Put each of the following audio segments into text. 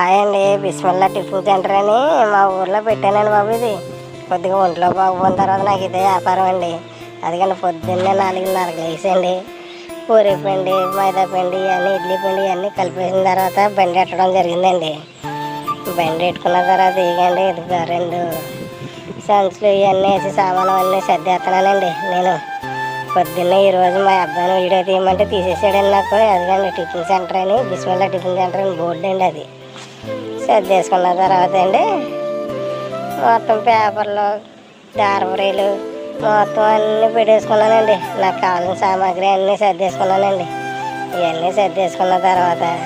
Hi అండి Bismillah tiffin centre అని మా ఊర్లో పెట్టానండి బాబు ఇది. కొద్దిగా ఒంట్లో బాగుపోయిన తర్వాత నాకు ఇదే వ్యాపారం అండి. అందుకని పొద్దున్నే నాలుగున్నర లేచండి పూరి పిండి మైదా పిండి ఇవన్నీ ఇడ్లీ పిండి ఇవన్నీ కలిపేసిన తర్వాత బండి పెట్టడం జరిగిందండి. బండి పెట్టుకున్న తర్వాత ఇవ్వండి ఇదిగో రెండు సంచులు ఇవన్నీ వేసి సామాను అన్నీ సర్దేస్తున్నానండి నేను. పొద్దున్నే ఈరోజు మా అబ్బాయిని వీడియో తీయమంటే తీసేసాడండి నాకు. అదిగండి టిఫిన్ సెంటర్ అని బిస్మిల్లా టిఫిన్ సెంటర్ అని బోర్డు అండి అది. సర్దేసుకున్న తర్వాత అండి మొత్తం పేపర్లు దారపురీలు మొత్తం అన్నీ పెట్టేసుకున్నానండి. నాకు కావాల్సిన సామాగ్రి అన్నీ సర్దేసుకున్నానండి. ఇవన్నీ సర్దేసుకున్న తర్వాత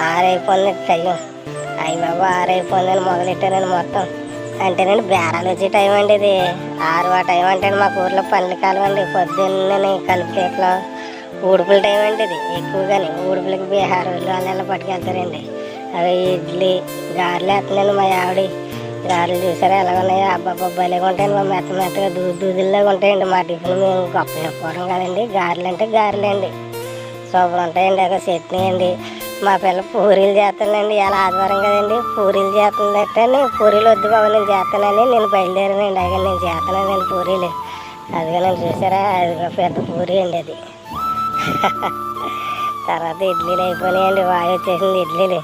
ఆరైపోయింది టైం. అయ్యి బాబు ఆరైపోయిందని మొదలెట్టానండి మొత్తం. అంటేనండి బేరాలు వచ్చే టైం అండి ఇది. ఆరు ఆ టైం అంటే మాకు ఊర్లో పనులు కాలం అండి. పొద్దున్నే కలుపుకేట్లో ఊడుపుల టైం అండి ఇది. ఎక్కువగానే ఊడుపులకి బీహార్ వాళ్ళు వాళ్ళు పట్టుకెళ్తారండి. అదే ఇడ్లీ గారెలు వేస్తున్నాను మా ఆవిడ. గారెలు చూసారా ఎలా ఉన్నాయో? అబ్బాబ్బా భలేగా ఉంటాయండి మా మెత్త మెత్తగా దూ దూదుల్లాగా ఉంటాయండి మా టిఫిన్. మేము గొప్ప చెప్పుకోవడం కదండి. గారెలు అంటే గారెలు అండి సూపర్ ఉంటాయండి అక్కడ చట్నీ అండి. మా పిల్ల పూరీలు చేస్తానండి ఇలా ఆదివారం కదండి. పూరీలు చేస్తుందంటే పూరీలు వద్దు బాబు నేను చేస్తానని నేను బయలుదేరానండి. అక్కడ నేను చేస్తానండి పూరీలు. అదిగా నేను చూసారా అది పెద్ద పూరీ అండి అది. తర్వాత ఇడ్లీలు అయిపోయినాయండి వాయి వచ్చేసింది ఇడ్లీలు.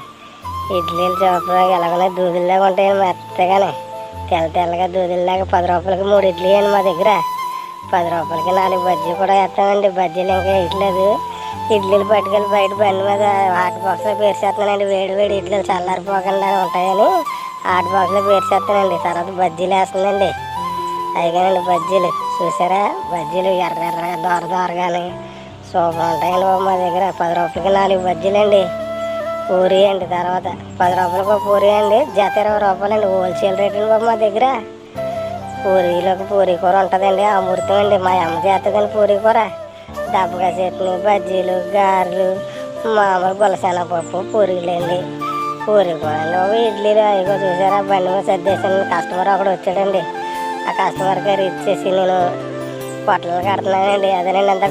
ఇడ్లీలు చూపగా ఎలాగనే దూదుల్లాగా ఉంటాయండి మెత్తగానే. తెల్ల తెల్లగా దూదిల్లాగా పది రూపాయలకి మూడు ఇడ్లీ అండి మా దగ్గర. పది రూపాయలకి నాలుగు బజ్జీ కూడా వేస్తామండి. బజ్జీలు ఇంకా వేయట్లేదు ఇడ్లీలు పట్టుకెళ్ళి బయట బండి మీద హాట్ బాక్స్లో పేర్చేస్తానండి వేడి వేడి ఇడ్లీలు చల్లారిపోకుండా ఉంటాయని హాట్ బాక్స్లో పేర్చేస్తానండి తర్వాత బజ్జీలు వేస్తుందండి అయిగానండి బజ్జీలు. చూసారా? బజ్జీలు ఎర్ర ఎర్రగా దోర దోరగానే. సూపర్ ఉంటాయండి బాబు మా దగ్గర. పది రూపాయలకి నాలుగు బజ్జీలండి. పూరి అండి తర్వాత పది రూపాయలకి ఒక పూరి అండి జత ఇరవై రూపాయలండి హోల్సేల్ రేట్ అండి బాబు మా దగ్గర. పూరీలోకి పూరీ కూర ఉంటుందండి అమృతం అండి మా అమ్మ చేస్తుందండి పూరీ కూర. దబ్బగా చట్నీ బజ్జీలు గారెలు మామూలు గులసెనపప్పు పూరీలు అండి పూరీ కూర అండి బాబు ఇడ్లీలు అయ్యో చూసారా బండి మీద సర్దేశాను కస్టమర్ ఒకడు వచ్చాడండి. ఆ కస్టమర్ గారు ఇచ్చేసి నేను పొట్టలు కడుతున్నానండి అదేనండి అంత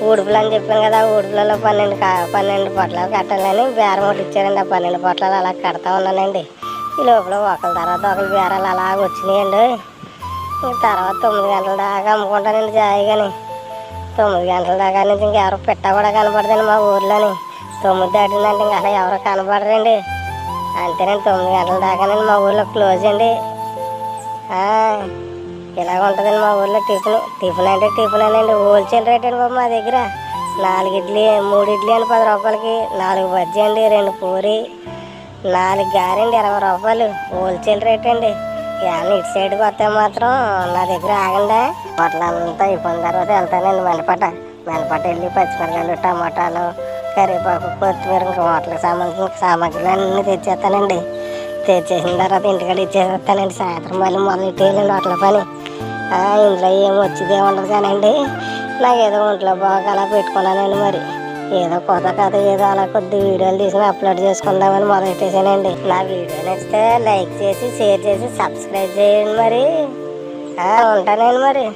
ఊడుపులు అని చెప్పాను కదా ఆ ఊడుపులలో పన్నెండు పన్నెండు పొట్లాలు కట్టాలని బేరం ఒకటి ఇచ్చారండి. ఆ పన్నెండు పొట్లాలు అలా కడతా ఉన్నానండి. ఈ లోపల ఒకరి తర్వాత ఒకరి బేరాలు అలా వచ్చినాయండి. తర్వాత తొమ్మిది గంటల దాకా అమ్ముకుంటానండి జాయిగాని. తొమ్మిది గంటల దాకా నుంచి ఇంకెవరు పెట్ట కూడా కనపడదండి మా ఊర్లోని. తొమ్మిది దాటిందంటే ఇంకా అసలు ఎవరు కనపడరండి. అంతేనండి తొమ్మిది గంటల దాకానండి మా ఊర్లో క్లోజ్ అండి. ఆ, ఇలాగ ఉంటుందండి మా ఊర్లో టిఫిన్. టిఫిన్ అంటే టిఫిన్ అనండి. హోల్సేల్ రేట్ అండి బాబు మా దగ్గర. నాలుగు ఇడ్లీ మూడు ఇడ్లీ అని పది రూపాయలకి. నాలుగు బజ్జీ అండి రెండు పూరి నాలుగు గారండి ఇరవై రూపాయలు. హోల్సేల్ రేట్ అండి. ఏమన్నా ఇటు సైడ్కి వస్తే మాత్రం నా దగ్గర ఆగండి. పొట్లంతా అయిపోయిన తర్వాత వెళ్తానండి మెనపట మెనపట వెళ్ళి పచ్చిమిరకాయలు టమాటాలు కరివేపాకు కొత్తిమీర ఇంకా హోటల్కి సంబంధించిన సామాగ్రిలు అన్నీ తెచ్చేస్తానండి. తెచ్చేసిన తర్వాత ఇంటికాడ ఇచ్చేస్తానండి. సాయంత్రం మళ్ళీ మొదలు ఇట్టేయాలండి హోటల్ పని. ఇంట్లో ఏం వచ్చేదే ఉండదు కానండి. నాకు ఏదో ఒంట్లో బాగా అలా పెట్టుకున్నానండి మరి. ఏదో కొత్త కథ ఏదో అలా కొద్ది వీడియోలు తీసుకుని అప్లోడ్ చేసుకుందామని మొదలెట్టేసానండి నా వీడియో నచ్చితే లైక్ చేసి షేర్ చేసి సబ్స్క్రైబ్ చేయండి మరి. ఉంటానండి మరి.